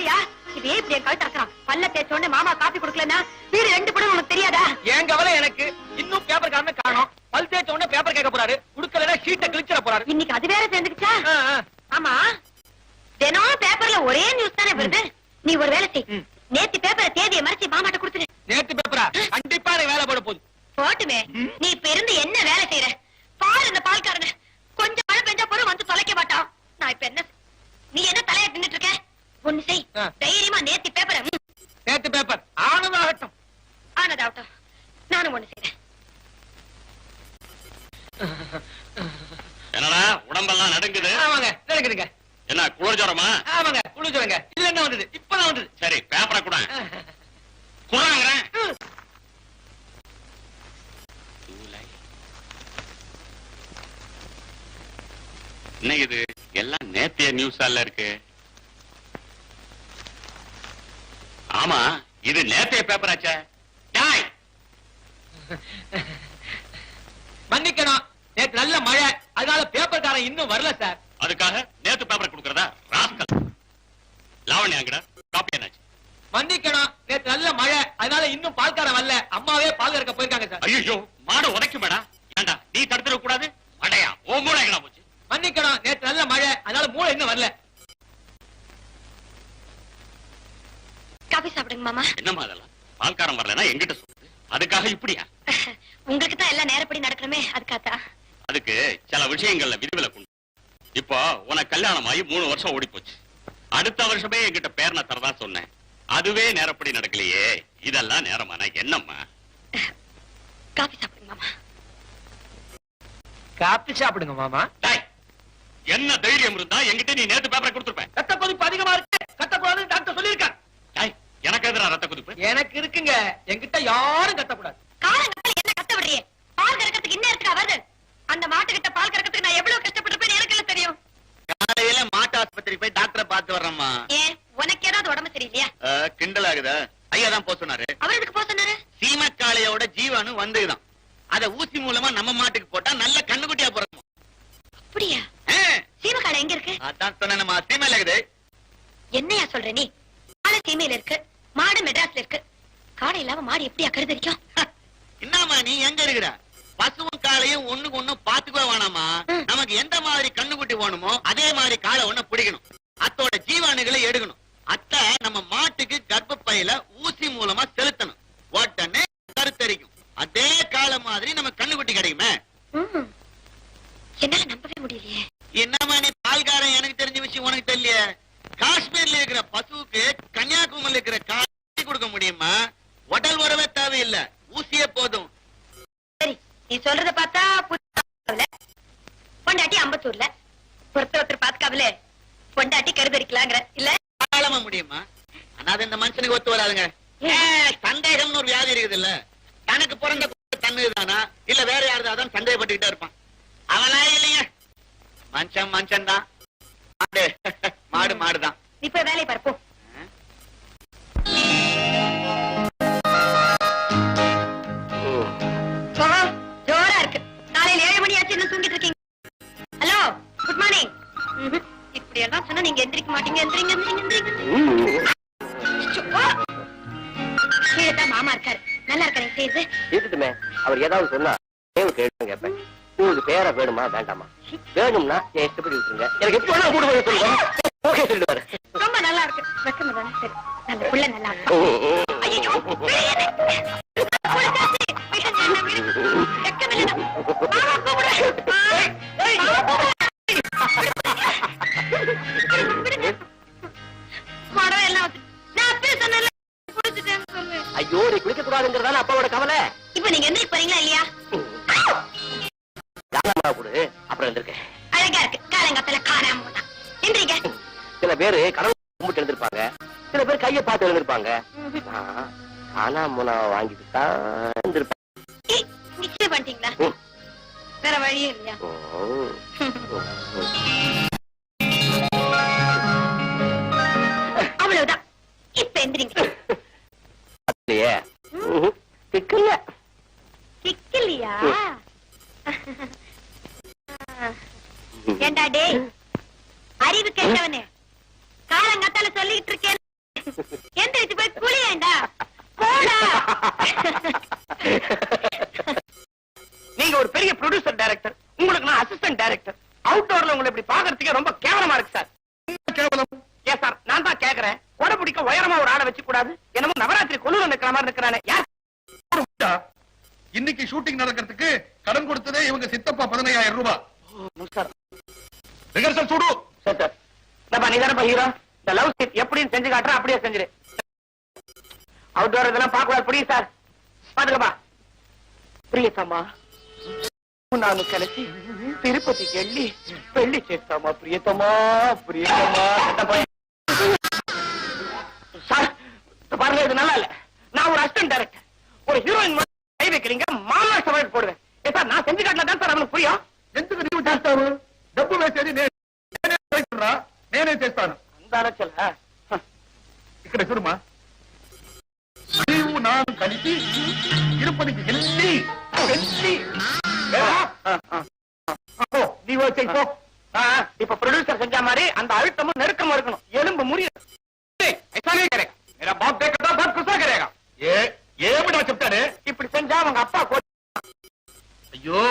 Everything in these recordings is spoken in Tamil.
ஆசையா இதே இப்படி என் கழுத்து அசறான் பல்ல தேய்ச்ச உடனே மாமா காப்பி கொடுக்கலன்னா வீடு ரெண்டு படம் உனக்கு தெரியாதா? என் கவலை எனக்கு. இன்னும் பேப்பர் காரணம் காணும். பல் தேய்ச்ச உடனே பேப்பர் கேட்க போறாரு. குடுக்கலன்னா ஷீட்டை கிழிச்சிட போறாரு. இன்னைக்கு அது வேற சேர்ந்துக்குச்சா. ஆமா. தினம் பேப்பர்ல ஒரே நியூஸ் தானே வருது. நீ ஒரு வேலை செய். நேத்து பேப்பரை தேதியை மறைச்சு மாமாட்ட கொடுத்துரு நேத்து பேப்பரா கண்டிப்பா எனக்கு வேலை போட போகுது. போட்டுமே. நீ இப்ப இருந்து என்ன வேலை செய்யற பாரு இந்த பால்காரன. கொஞ்சம் மழை பெஞ்சா போதும் வந்து தொலைக்க மாட்டான். நான் இப்ப என்ன நீ என்ன ஒண்ணு செய். தைரியமா நேத்து பேப்பரை நேத்து பேப்பர் ஆனதாகட்டும் ஆனதாகட்டும் நானும் ஒண்ணு செய்யறேன் என்னடா உடம்பெல்லாம் நடுங்குது? ஆமாங்க நினைக்கிறீங்க என்ன குளிர் ஜுரமா? ஆமாங்க குளிச்சுருங்க இதுல என்ன வந்தது? இப்பதான் வந்தது. சரி பேப்பரை கூட. குறாங்கிறேன் என்ன இது? எல்லாம் நேத்திய நியூஸால இருக்கு? ஆமா இது நேத்திய பேப்பர் ஆச்சே. டாய்! மன்னிக்கணும். நேத்து நல்ல மழை. அதனால பேப்பர்காரன் இன்னும் வரல சார் அதுக்காக நேத்து பேப்பர் கொடுக்கறதா? ராஸ்கல் லாவண்யாங்கடா காப்பி என்னாச்சு? மன்னிக்கணும். நேத்து நல்ல மழை. அதனால இன்னும் பால்காரன் வரல. அம்மாவே பால் கறக்க போயிருக்காங்க சார் ஐயோ மாடு உதைக்குமேடா ஏண்டா நீ தடுத்துட கூடாது ஓ மூளை எங்கடா போச்சு? மன்னிக்கணும். நேத்து நல்ல மழை. அதனால மூளை இன்னும் வரல. சாப்பிடுங்க மாமா. என்னம்மா அதெல்லாம்? பால்காரன் வரலன்னா எங்கிட்ட சொல்லுது அதுக்காக இப்படியா? உங்களுக்கு தான் எல்லாம் நேரப்படி நடக்கணுமே அதுக்காத்தா அதுக்கு சில விஷயங்கள்ல விதிவிலக்கு உண்டு. இப்போ உனக்கு கல்யாணம் ஆகி மூணு வருஷம் ஓடி போச்சு அடுத்த வருஷமே என்கிட்ட பேரனை தரதா சொன்னேன். அதுவே நேரப்படி நடக்கலையே. இதெல்லாம் நேரமானா என்னம்மா? காபி சாப்பிடுங்க மாமா. காப்பி சாப்பிடுங்க மாமா. என்ன தைரியம் இருந்தா என்கிட்ட நீ நேத்து பேப்பரை கொடுத்துருப்பேன் ரத்த கொதிப்பு அதிகமா இருக்கு கத்தக்கூடாதுன்னு டாக்டர் சொல்லியிருக்காங்க டேய், எனக்கு எதிரா ரத்த கொதிப்பு எனக்கு இருக்குங்க என்கிட்ட யாரும் கத்தக்கூடாது காலங்கத்தால என்ன கத்த விடுறியே பால் கறக்கிறதுக்கு இன்னும் இருக்கா வருது அந்த மாட்டுக்கிட்ட பால் கறக்கிறதுக்கு நான் எவ்வளவு கஷ்டப்பட்டிருப்பேன்னு எனக்கு எல்லாம் தெரியும் காலையில மாட்டு ஆஸ்பத்திரி போய் டாக்டரை பார்த்து வர்றேம்மா ஏன் உனக்கு ஏதாவது உடம்பு சரியில்லையா அஹ், கிண்டல் ஆகுதா ஐயா தான் போக சொன்னாரு அவர் எதுக்கு போக சொன்னாரு சீமக்காளையோட ஜீவானு வந்துதான் அத ஊசி மூலமா நம்ம மாட்டுக்கு போட்டா நல்ல கண்ணுக்குட்டியா பிறக்கும் அப்படியா சீமக்காடை எங்க இருக்கு அதான் சொன்னேன்மா சீமையில இருக்குது என்னையா சொல்ற நீ? காடை சீமையில இருக்கு. மாடு மெட்ராஸ்ல இருக்கு. காடை இல்லாம மாடு எப்படியா கருதரிக்கும் என்னம்மா நீ எங்க இருக்கிற? பசுவும் காளையும் ஒண்ணுக்கு ஒண்ணு பாத்துக்கவே வேணாமா. நமக்கு எந்த மாதிரி கண்ணுக்குட்டி வேணுமோ அதே மாதிரி காளை ஒண்ணு பிடிக்கணும். அத்தோட ஜீவாணுகளை எடுக்கணும். அத்தை நம்ம மாட்டுக்கு கர்ப்பப்பையில ஊசி மூலமா செலுத்தணும். உடனே கருத்தரிக்கும். அதே காளை மாதிரி நம்ம கண்ணுக்குட்டி கிடைக்குமே. என்னால நம்பவே முடியலையே. என்னம்மா நீ பால்காரன்? எனக்கு தெரிஞ்ச விஷயம் உனக்கு தெரியல காஷ்மீர்ல இருக்கிற பசுவுக்கு கன்னியாகுமரியில இருக்கிற காட்சி கொடுக்க முடியுமா? உடல் உறவே தேவையில்லை. ஊசியே போதும். சரி நீ சொல்றத பார்த்தா பொண்டாட்டி அம்பத்தூர்ல. ஒருத்தர் ஒருத்தர் பாத்துக்காமல பொண்டாட்டி கருதரிக்கலாங்கிற. இல்ல? தாராளமா முடியுமா? ஆனா அது இந்த மனுஷனுக்கு ஒத்து வராதுங்க. சந்தேகம்னு ஒரு வியாதி இருக்குது இல்ல. தனக்கு பிறந்த தன்னுதானா இல்ல வேற யாருதான் சந்தேகப்பட்டுக்கிட்டே இருப்பான். அவனா இல்லைங்க மனுஷன் மனுஷன் தான் மாடு. மாடு மாடுதான். நீ போய் வேலையை பார்ப்போம் ஜோரா இருக்கு. காலையில ஏழு மணி ஆச்சு இன்னும் தூங்கிட்டு இருக்கீங்க? ஹலோ குட் மார்னிங் இப்படி எல்லாம் சொன்னா நீங்க எந்திரிக்க மாட்டீங்க எந்திரிங்க எந்திரிங்க மாமா இருக்காரு. நல்லா இருக்காரு செய்யுது. இருக்கட்டுமே அவர் ஏதாவது சொன்னா வேணும்னா என் இஷ்டப்படி விட்டுருங்க. எனக்கு எப்ப வேணா கூட போய் சொல்லுங்க ஓகே ரொம்ப நல்லா இருக்கு. வெக்கமா தானே? சரி நல்ல புள்ள நல்லா சில பேரு கடவுள் கும்பிட்டு எழுந்திருப்பாங்க. சில பேர் கையை பார்த்து எழுந்திருப்பாங்க. ஆனா முனா வாங்கிட்டு தான் நிச்சயம் பண்ணிட்டீங்களா. வேற வழியும் இல்லையா. அவ்வளவுதான். இப்ப எந்திரிங்க. இல்லையே. சிக்கல்ல சிக்கலையா ஏண்டா டேய் அறிவு கேட்டவனே. இப்படி பாக்குறதுக்கே ரொம்ப கேவலமா இருக்கு சார். நான் தான் கேக்குறேன். கொடை பிடிக்க உயரமா ஒரு ஆளை வச்சு கூடாது. என்னமோ நவராத்திரி கொலுல நிக்கிற மாதிரி நிக்கிறானே. இன்னைக்கு ஷூட்டிங் நடக்கிறதுக்கு கடன் கொடுத்ததே இவங்க சித்தப்பா பதினையாயிரம் ரூபாய் சார் அப்படியே செஞ்சிரு. அவுட்டோர் இதெல்லாம் பார்க்க புரியுது சார்? నాను కలిసి తిరుపతికి వెళ్ళి పెళ్లి చేస్తామా ప్రియతమా ప్రియతమా சார் இந்த பாருங்க இது நல்லா இல்ல நான் ஒரு அசிஸ்டன்ட் டைரக்டர் ஒரு ஹீரோயின் கை வைக்கிறீங்க மாமா சவால் போடுவேன் ஏ சார் நான் செஞ்சு காட்டினா தான் சார் அவனுக்கு புரியும் ఎందుకు నీవు చేస్తావు డబ్బు వేసేది నే- నేనే చేస్తున్నా, నేనే చేస్తాను அந்த அலைச்சல் ஆ. ఇక్కడ చూడమా నీవు నాను కలిసి తిరుపతికి వెళ్ళి వెళ్ళి ஆ, ஆ, ஆ. పో, నీవు వచ్చేయి పో ஆ, இப்ப ப்ரொடியூசர் செஞ்ச மாதிரி அந்த அழுத்தமும் நெருக்கமும் இருக்கணும் எலும்பு முறியும் ऐसा नहीं करेगा मेरा बाप देखेगा बहुत गुस्सा करेगा ఏ ఏమిటా చెప్తానే இப்படி செஞ்சா அவங்க அப்பா கோ- అయ్యో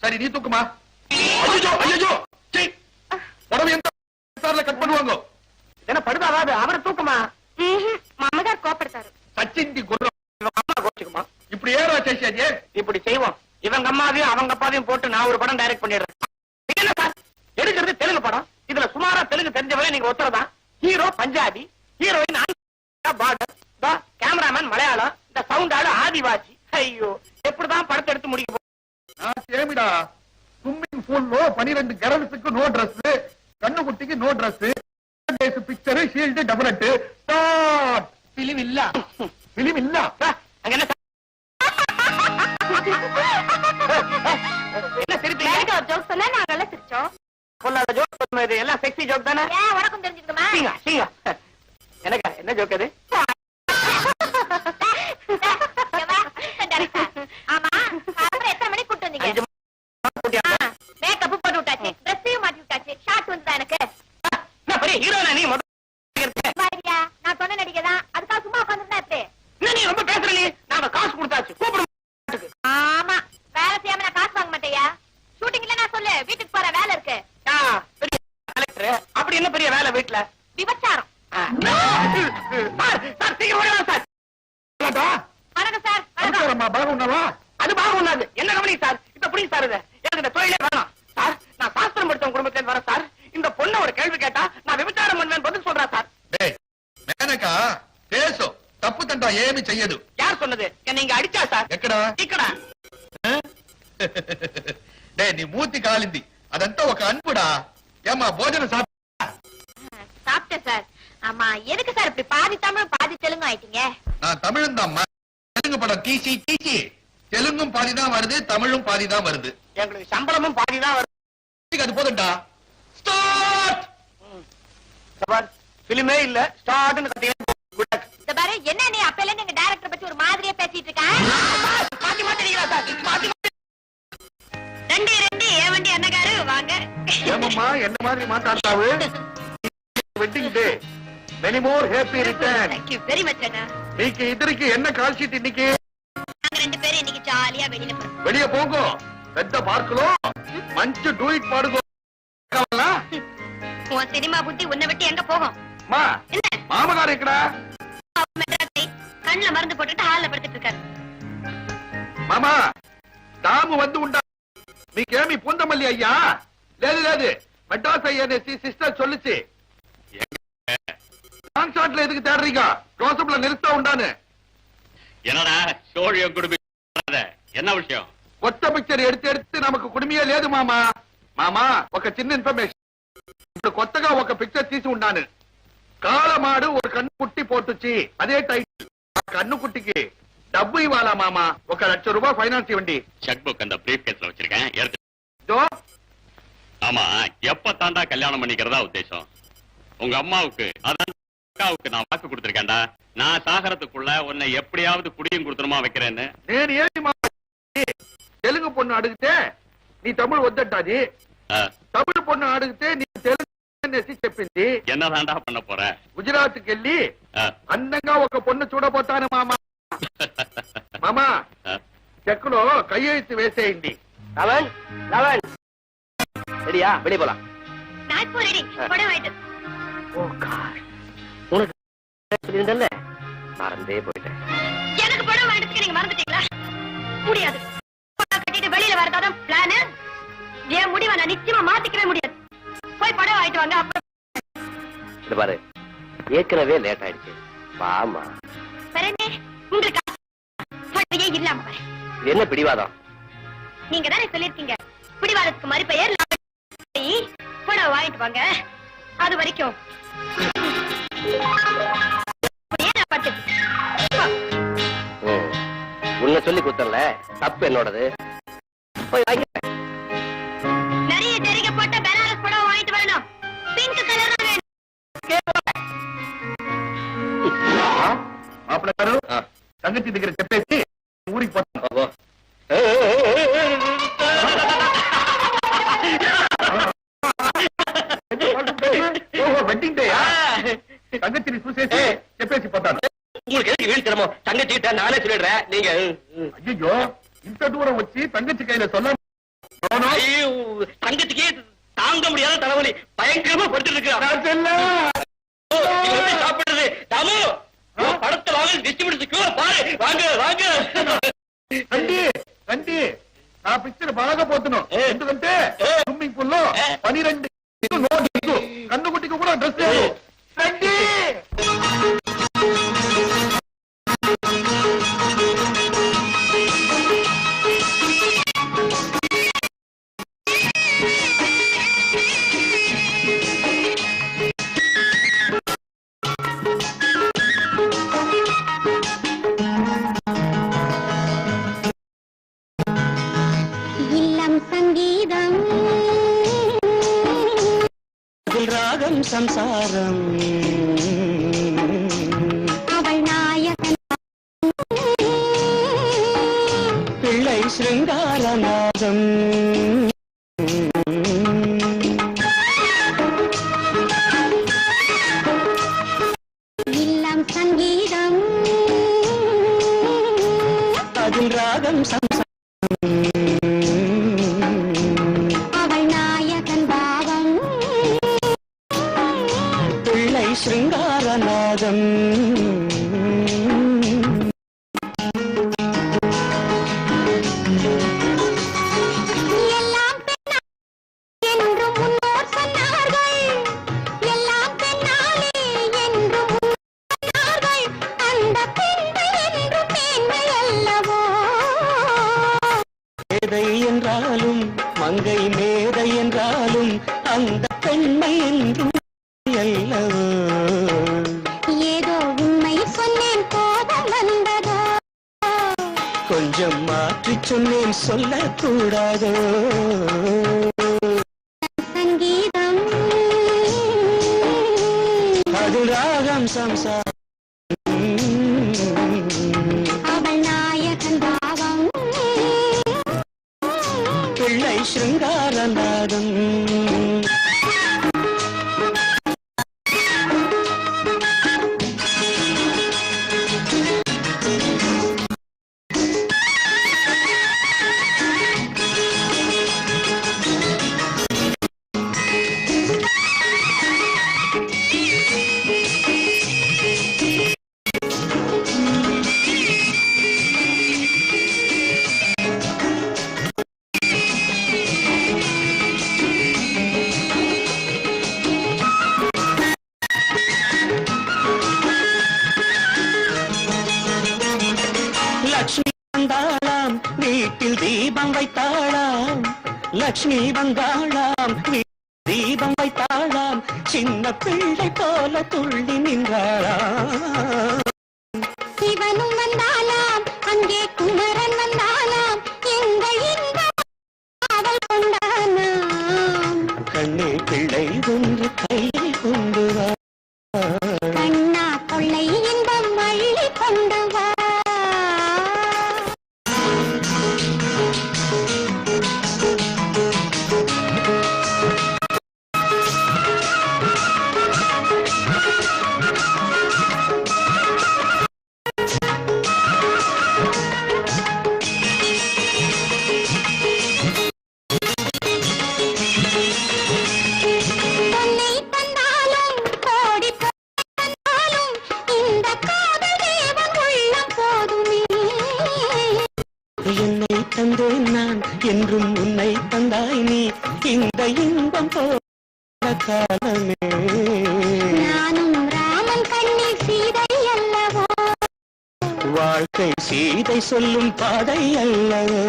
సరే నీ తూకుమా అయ్యో అయ్యో చెయ్యి உடம்பு ఎంత சார்ல கட் பண்ணுவாங்க என்ன படுதாவாது அவரை தூக்குமா మా అమ్మగారు కోపడతారు சச்சிந்தி குர்ரம் இவங்க அம்மா கோச்சுக்குமா இப்படி ஏறா చేసేది இப்படி செய்வோம் இவங்க அம்மாவையும் அவங்க அப்பாவையும் போட்டு நான் ஒரு படம் டைரக்ட் பண்ணிடுறேன் இது என்ன சார் எடுக்கிறது தெலுங்கு படம். இதுல சுமாரா தெலுங்கு தெரிஞ்சவரை நீங்க ஒத்துறதா? Hero Punjabi heroine border cameraman Malayalam இந்த சவுண்ட் ஆளு ஆதிவாசி. ஐயோ எப்படிதான் படத்தை எடுத்து முடிக்க ஏமிடா ஸ்விம்மிங் பூல்லோ பனிரெண்டு கேர்ள்ஸுக்கு no dress கண்ணுக்குட்டிக்கு no dress picture shield double எட்டு பிலிம் இல்ல பிலிம் இல்ல அங்க என்ன என்ன சிரிப்பு யாருக்கு ஒரு சிரிச்சோம். பொல்லாத ஜோக் இது. எல்லாம் செக்ஸி ஜோக் தானே? ஏன்? உனக்கும் தெரிஞ்சுக்கணுமா சீங்க சீங்க. எனக்கு என்ன ஜோக் அது? ஆமா எத்தனை மணிக்கு கூட்டு வந்தீங்க? மேக்கப் போட்டு விட்டாச்சு ட்ரெஸ்ஸையும் மாட்டி விட்டாச்சு ஷார்ட் வந்து எனக்கு? என்ன பெரிய ஹீரோனா நீ முதல்ல நான் சொன்ன நடிகை தான். తప్పు తంట ఏమి చెయ్యదు யார் சொன்னது என்ன இங்க அடிச்சா சார் ఎక్కడ ఇక్కడ డే నీ మూతి కాలింది అదంతా ఒక అన్పుడా ఏమ్మా భోజనం సాప్ சாப்பிட்டேன் சார் ஆமா எதுக்கு சார் இப்படி பாதி தமிழ் பாதி தெலுங்கு ஆயிட்டீங்க நான் தமிழ்ந்தாம்மா தெலுங்கு படம் தீசி தீசி தெலுங்கும் பாதிதான் வருது தமிழும் பாதிதான் வருது எங்களுக்கு சம்பளமும் பாதி தான் வரும் இதுக்கு அது போதும்டா ஸ்டார்ட் பிலிமே இல்ல ஸ்டார்ட்னு நீ அப்பல இருந்து டைரக்டர் பத்தி ஒரு மாதிரியே பேசிட்டு இருக்க? மாத்தி மாத்தி அடிக்கிறா ரெண்டு ரெண்டு ஏன் வண்டி அண்ணகாரு வாங்க. ஏமாம்மா என்ன மாதிரி மாட்டாண்டாவு wedding day. Many more happy return thank you very much அண்ணா. நீக்கு இதற்கு என்ன கால் ஷீட் இன்னைக்கு? நாங்க ரெண்டு பேரும் இன்னைக்கு ஜாலியா வெளியில வெளிய போகோ பெத்த பார்க்கலோ. மஞ்சு டூ இட் பாடுகோ. சினிமா புத்தி உன்னை விட்டு எங்க போகும்? மா இருக்கடா கண்ணுல மருந்து போட்டுட்டு ஹால்ல படுத்துட்டு இருக்காரு మామా తాము వందు ఉంటా మీకేమి పుందమల్లి అయ్యా లేదు లేదు మెడ్రాస్ అయ్యనేసి సిస్టర్ చొల్లిచి కాన్సర్ట్లో ఎదుగు తేడరీగా ரோசப்ல நிறுத்தா ఉండాను என்னடா சோழியம் குடும்பம் என்ன விஷயம் కొత్త పిక్చర్ ఎడితే ఎడితే నమకు కుడిమియే లేదు మామా మామా ఒక చిన్న ఇన్ఫర్మేషన్ ఇప్పుడు కొత్తగా ఒక పిక్చర్ తీసి ఉన్నాను కాలమాడు ఒక కన్ను కుట్టి పోటుచ్చి అదే టైటిల్ ఆ కన్ను కుట్టికి డబ్బు ఇవ్వాలా మామా ఒక లక్ష రూపాయలు ఫైనాన్స్ ఇవ్వండి செக் புக் அந்த பிரீஃப் கேஸ்ல வச்சிருக்கேன் எடுத்து ఇదో ஆமா எப்ப தாண்டா கல்யாணம் பண்ணிக்கிறதா உத்தேசம் உங்க அம்மாவுக்கு அதான் அக்காவுக்கு நான் வாக்கு கொடுத்திருக்கேன்டா நான் சாகரத்துக்குள்ள உன்னை எப்படியாவது குடியும் கொடுத்துருமா வைக்கிறேன்னு నేను ఏమి మా తెలుగు పొన్ను అడిగితే నీ తమ్ముడు వద్దట్టాది ஆ, తమిళ పొన్ను అడిగితే నీ తెలుగు అనేసి చెప్పింది ఎన్నదాండా పన్న పోరా గుజరాత్కి వెళ్ళి అందంగా ఒక పొన్ను చూడబోతాను మామ మామ చెక్కులో కయ్యేసి వేసేయండి లవన్ లవన్ போலாம். நாய்ப்பூர் மறந்தே போயிட்டேன். எனக்கு படம் வாங்கிட்டு நீங்க மறந்துட்டீங்களா? முடியாது. கட்டிட்டு வெளியில வரதாதான் பிளான் என் முடிவை நான் முடியாது. போய் படம் வாங்கிட்டு வாங்க அப்புறம் பாரு. ஏற்கனவே லேட் ஆயிடுச்சு. வாமா. பெருமே உங்களுக்கு இல்லாம பாரு. என்ன பிடிவாதம்? நீங்க தானே சொல்லிருக்கீங்க பிடிவாதத்துக்கு மறுபெயர் படம் வாங்கிட்டு வாங்க. அது வரைக்கும். உன்னை சொல்லி குத்தல தப்பு என்னோடது. போய் வாங்கிட்டு జగతి దగ్గర చెప్పేసి బాగా పడకపోతున్నావు என்றாலும் மங்கை மேதை என்றாலும் அந்த பெண்மை என்றும் அல்லவோ? ஏதோ உண்மை சொன்னேன் கோபம் வந்ததோ? கொஞ்சம் மாற்றி சொன்னேன் சொல்லக்கூடாதோ? சங்கீதம். அது ராகம் சம்சாரம் ಬೆಳ್ಳಿ ಪಾಲ ತುಳ್ಳಿ ನಿಂದಾಳ வாழ்க்கை சொல்லும் பாதை அல்லவோ?